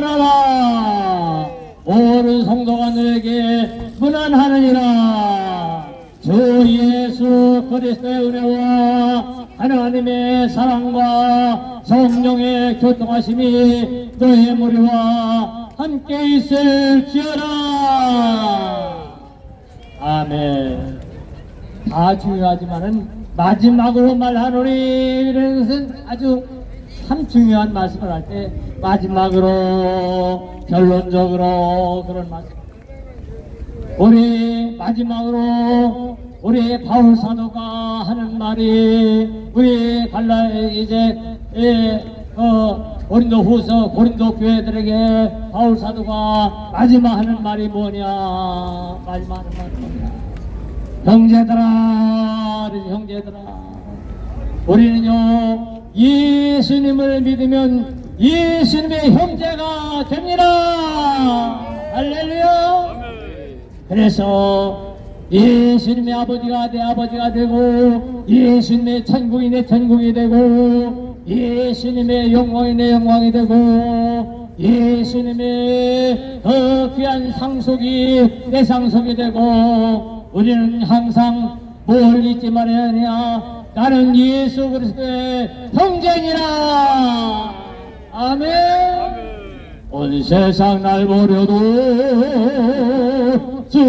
알아라 옳은 성도가 너에게 문안하느니라. 주 예수 그리스도의 은혜와 하나님의 사랑과 성령의 교통하심이 너의 무리와 함께 있을지어라 아멘. 다 중요하지만은 마지막으로 말하노니 이런 것은 아주 참 중요한 말씀을 할 때 마지막으로 결론적으로 그런 말씀. 우리 마지막으로 우리 바울 사도가 하는 말이 우리 갈라 이제 예, 어, 고린도 후서 고린도 교회들에게 바울 사도가 마지막 하는 말이 뭐냐 마지막 하는 말이 뭐냐. 형제들아 형제들아. 우리는요 예수님을 믿으면 예수님의 형제가 됩니다. 할렐루야. 그래서 예수님의 아버지가 내 아버지가 되고 예수님의 천국이 내 천국이 되고 예수님의 영광이 내 영광이 되고 예수님의 더 귀한 상속이 내 상속이 되고 우리는 항상 뭘 잊지 말아야 하냐? 나는 예수 그리스도의 형제니라. 아멘. 온 세상 날 버려도 주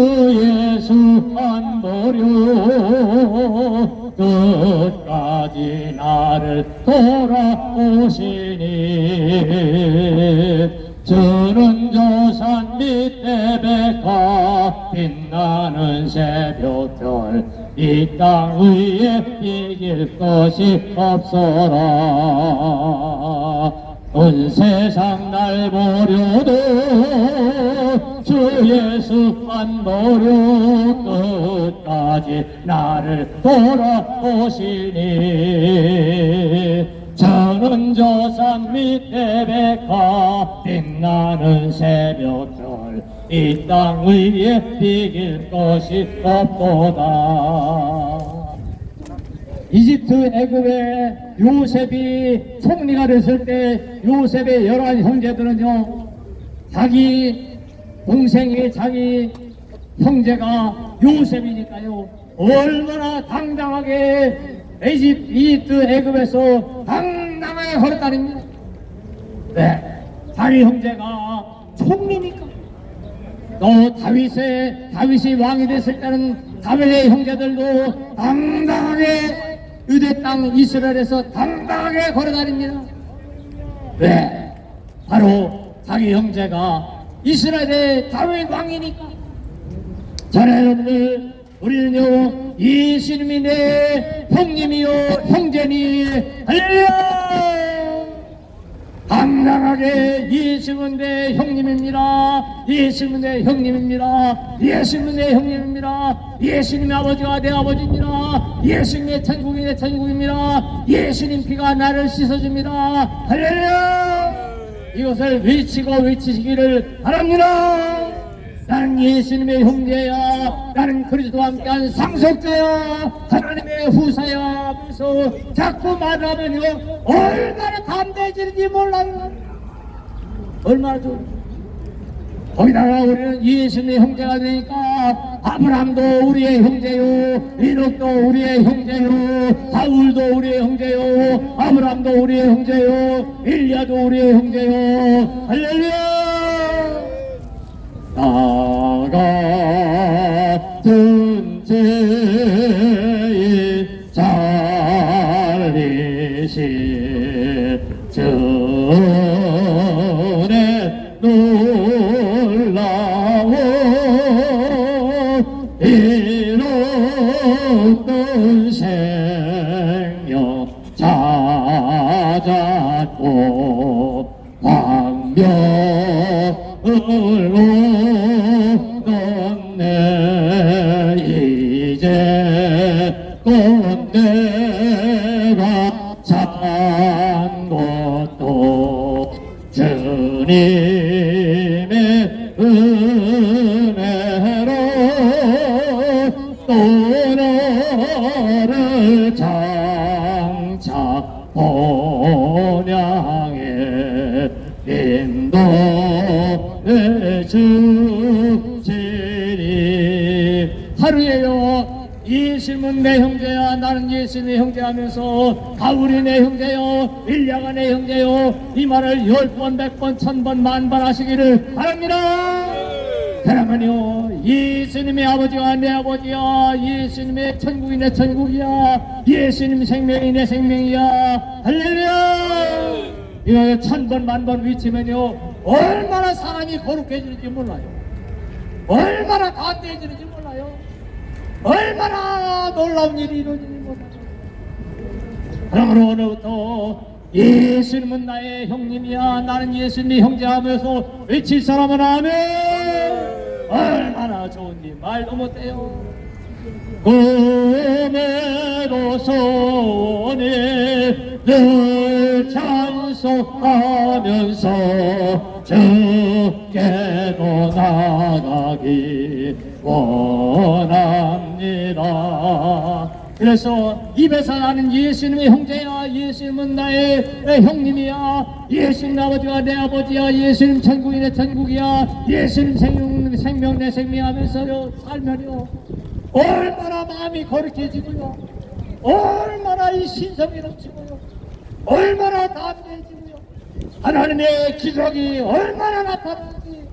예수 안 버려. 끝까지 나를 돌아오시니 저는 저산 밑에 백화 빛나는 새벽별 이 땅 위에 이길 것이 없어라. 온 세상 날 버려도 주 예수 안 버려 끝까지 나를 돌아오시니 저는 저산 밑에 백화 빛나는 새벽별 이 땅 위에 비길 것이 없도다. 이집트 애굽에 요셉이 총리가 됐을 때 요셉의 열한 형제들은요 자기 동생이 자기 형제가 요셉이니까요 얼마나 당당하게 이집, 이집트 애굽에서 당당하게 걸었다닙니다 네 자기 형제가 총리니까 또 다윗의 다윗이 왕이 됐을 때는 다윗의 형제들도 당당하게 유대 땅 이스라엘에서 당당하게 걸어다닙니다. 왜? 바로 자기 형제가 이스라엘의 다윗 왕이니까. 자, 여러분들 우리는요 예수님이 내 형님이요 형제니 할렐루야! 당당하게 예수는 내 형님입니다. 예수는 내 형님입니다. 예수는 내 형님입니다. 예수님의 아버지가 내 아버지입니다. 예수님의 천국이 내 천국입니다. 예수님 피가 나를 씻어줍니다. 할렐루야! 이것을 외치고 외치시기를 바랍니다. 나는 예수님의 형제야. 나는 그리스도와 함께한 상속자야. 하나님의 후사야. 하면서 자꾸 말하면요. 얼마나 담대해지는지 몰라요. 얼마나 좋은 거기다가 우리는 예수님의 형제가 되니까 아브라함도 우리의 형제요 이녹도 우리의 형제요 바울도 우리의 형제요 아브라함도 우리의 형제요 일리야도 우리의 형제요 할렐루야 나 같은 죄인 살리신 전에 놀라워 이롭던 내가 산 것도 주님 예수님은 내 형제야 나는 예수님의 형제하면서 바울이 내 형제요 일야가 내 형제요 이 말을 열 번, 백 번, 천 번, 만번 하시기를 바랍니다. 그러면요 예수님의 아버지가 내 아버지야 예수님의 천국이 내 천국이야 예수님 생명이 내 생명이야. 할렐루야! 이거 천번 만번 외치면요 얼마나 사람이 거룩해지는지 몰라요. 얼마나 담대해지는지 몰라요 얼마나 놀라운 일이 이루어지는지 몰라요 그러므로 오늘부터 예수님은 나의 형님이야. 나는 예수님의 형제하면서 외칠 사람은 아멘. 얼마나 좋은지 말도 못해요. 꿈에도 손에 늘 찬송하면서 주 께도 나가기 원합니다. 그래서 입에서 나는 예수님의 형제야 예수님은 나의 형님이야 예수님 아버지가 내 아버지야 예수님 천국이 내 천국이야 예수님 생명, 생명 내 생명하면서요 살면요 얼마나 마음이 거룩해지고요 얼마나 이 신성이 넘치고요 얼마나 담대해지고요 하나님의 기적이 얼마나 나타나는지.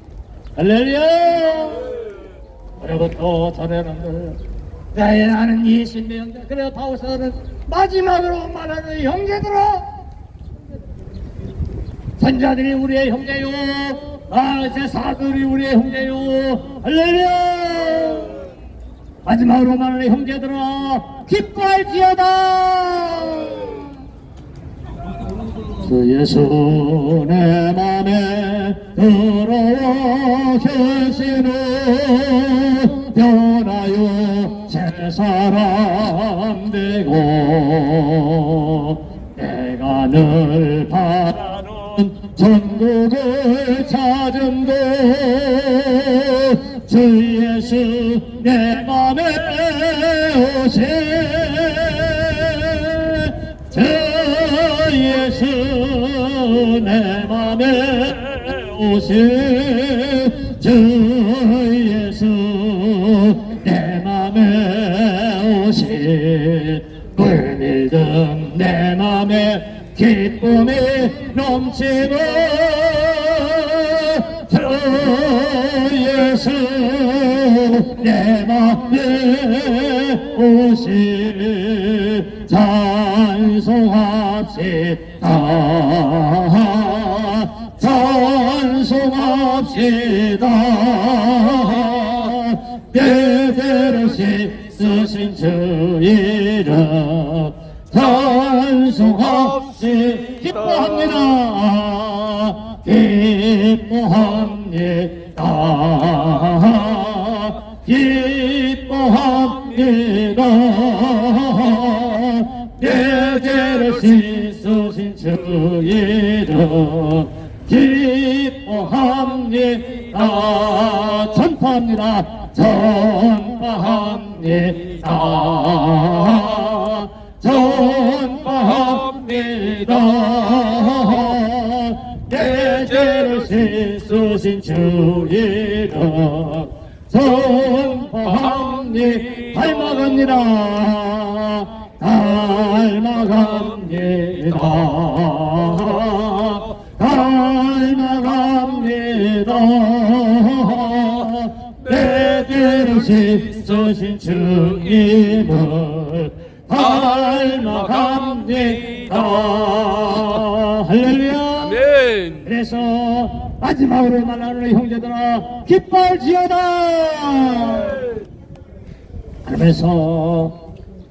할렐루야! 오늘부터 전에는 나의 나는 예수님의 형제 그래 바울서는 마지막으로 말하는 형제들아! 선자들이 우리의 형제요! 아 제사들이 우리의 형제요! 할렐루야! 마지막으로 말하는 형제들아 기뻐할지어다 주 예수 내 맘에 들어와 계시는 변하여 새 사람 되고 내가 늘 바라는 천국을 찾은도 주 예수 내 맘에 오세 예수 내 맘에 오시 주 예수 내 맘에 오시 불밀든 내 맘에 기쁨이 넘치고 주 예수 내 맘에 오시 찬송 합시다. 찬송합시다. 대대로 쓰신 주 이름 찬송합시 기뻐합니다. 기뻐합니다. 기뻐합니다. 내 죄를 씻으신 주 이름 기뻐합니다 전파합니다 전파합니다 전파합니다 내 죄를 씻으신 주 이름 선포합니다 닮아갑니다 닮아갑니다. 닮아갑니다. 내 죄를 씻으신 주님을 닮아갑니다. 할렐루야. 아멘. 그래서 마지막으로 말하는 형제들아 기뻐할지어다. 그러면서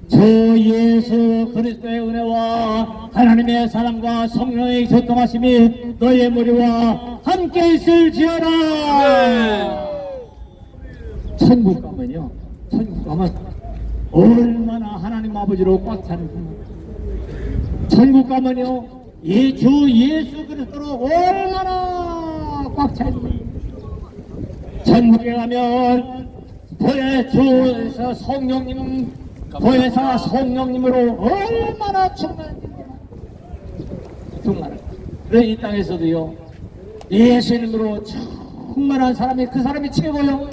주 예수 그리스도의 은혜와 하나님의 사랑과 성령의 교통하심이 너의 머리와 함께 있을지어다. 천국 가면요. 천국 가면 얼마나 하나님 아버지로 꽉 차는구나 천국 가면요. 이 주 예수 그리스도로 얼마나 꽉 차있는 천국에 가면 보혜 주에서 성령님 보혜사 성령님으로 얼마나 충만한지 충만한 그래 이 땅에서도요 예수님으로 참 충만한 사람이 그 사람이 최고요.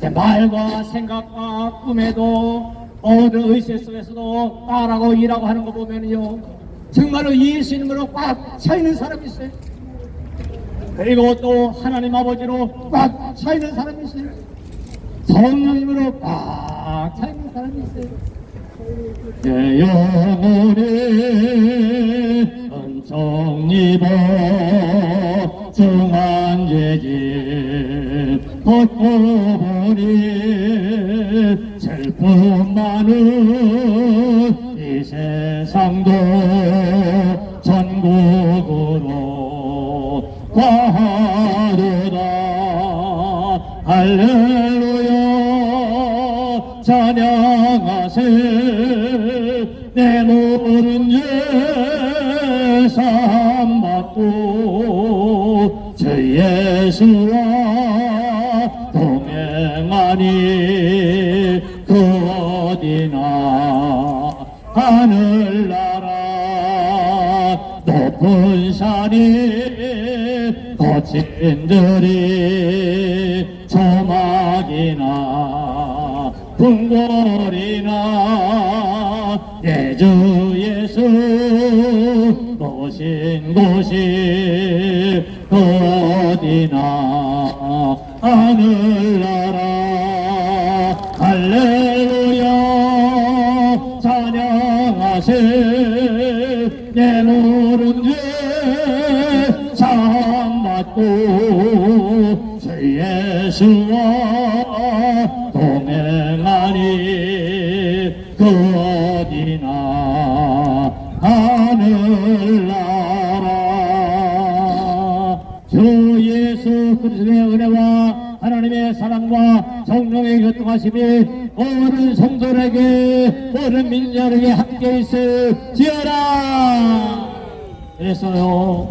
내 말과 생각과 꿈에도 모든 의식 속에서도 말하고 일하고 하는 거 보면요. 정말로 예수님으로 꽉 차 있는 사람이 있어요. 그리고 또 하나님 아버지로 꽉 차 있는 사람이 있어요. 성령님으로 꽉 차있는 사람이 있어요. 내 영혼에 은총 입어 중한 죄짐 벗고 보니 슬픔 많은 이 세상도 전국으로 가도다 할렐루야 찬양하세. 내 모든 예삼 받고 저 예수와 동행하니 그 어디나 하늘나라 높은 산이 거친들이 조막이나 궁궐이나 예주 예수 모신 곳이 어디나 하늘나라. 할렐루야 찬양하세 사랑과 성령의 교통하심이 모든 성도에게 모든 민족에게 함께 있을지어라 그래서요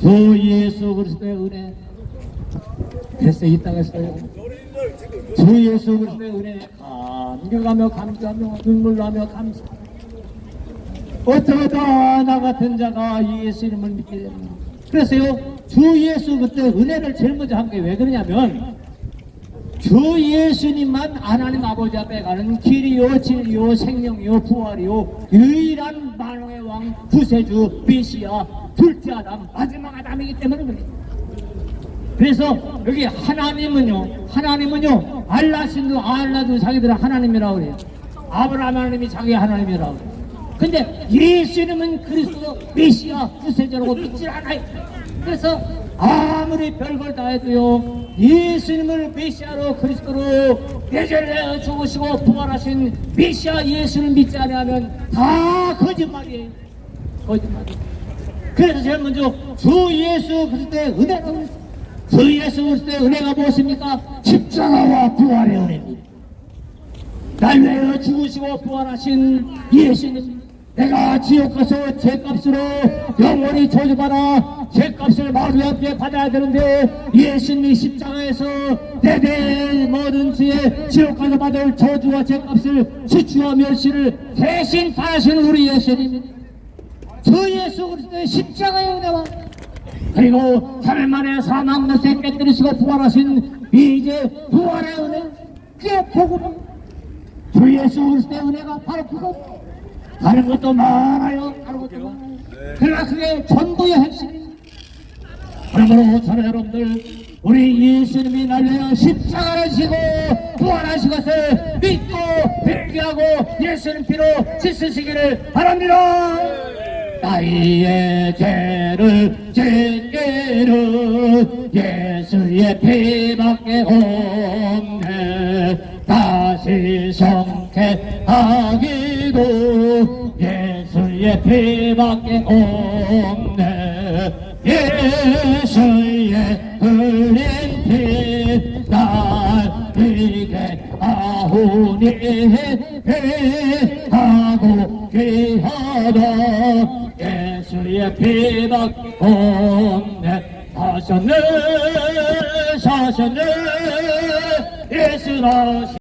주 예수 그리스도의 은혜. 그래서 이 땅에서요. 주 예수 그리스도의 은혜에 감격하며 감사하며 눈물 나며 감사. 어쩌다 나 같은 자가 이 예수 이름을 믿게 됩니다. 그래서요, 주 예수 그때 은혜를 제일 먼저 한 게 왜 그러냐면, 주 예수님만 하나님 아버지 앞에 가는 길이요, 진리요, 생명이요, 부활이요, 유일한 만왕의 왕, 구세주, 메시아, 둘째 아담, 마지막 아담이기 때문에 그래요. 그래서 여기 하나님은요, 하나님은요, 알라신도 알라도 자기들은 하나님이라고 그래요. 아브라함 하나님이 자기 하나님이라고 그래요. 근데 예수님은 그리스도 메시아 구세주라고 믿질 않아요. 그래서 아무리 별걸 다 해도요, 예수님을 메시아로 그리스도로 예전에 죽으시고 부활하신 메시아 예수를 믿지 않으면 다 거짓말이에요. 거짓말이에요. 그래서 제일 먼저 주 예수 그리스도의 은혜는 주 예수 그리스도의 은혜가 무엇입니까? 십자가와 부활의 은혜입니다. 날 위하여 죽으시고 부활하신 예수님 내가 지옥 가서 죄값으로 영원히 저주받아 죄값을 마루 함께 받아야 되는데 예수님이 십자가에서 내내 모든 죄에 지옥 가서 받을 저주와 죄값을 지추와 멸시를 대신 받으신 우리 예수님 주 예수 그리스도의 십자가의 은혜와 그리고 3일 만에 사망 못에 깨뜨리시고 부활하신 이제 부활의 은혜 그게 복음입니다 주 예수 그리스도의 은혜가 바로 그것 다른 것도 많아요 다른 것도 많아요. 그러나 그게 전부의 핵심입니다 그러므로 저는 여러분들 우리 예수님이 날려 십자가를 지고 부활하신 것을 믿고 회개하고 예수님 피로 씻으시기를 바랍니다. 나의 죄를 짓기를 예수의 피밖에 없네. 다시 성쾌하기 도 예수의 피밖에 없네. 예수의 흘린 피날 이게 아우니 하고 귀하다. 예수의 피밖에 없네. 사셨네 사셨네. 예수 나시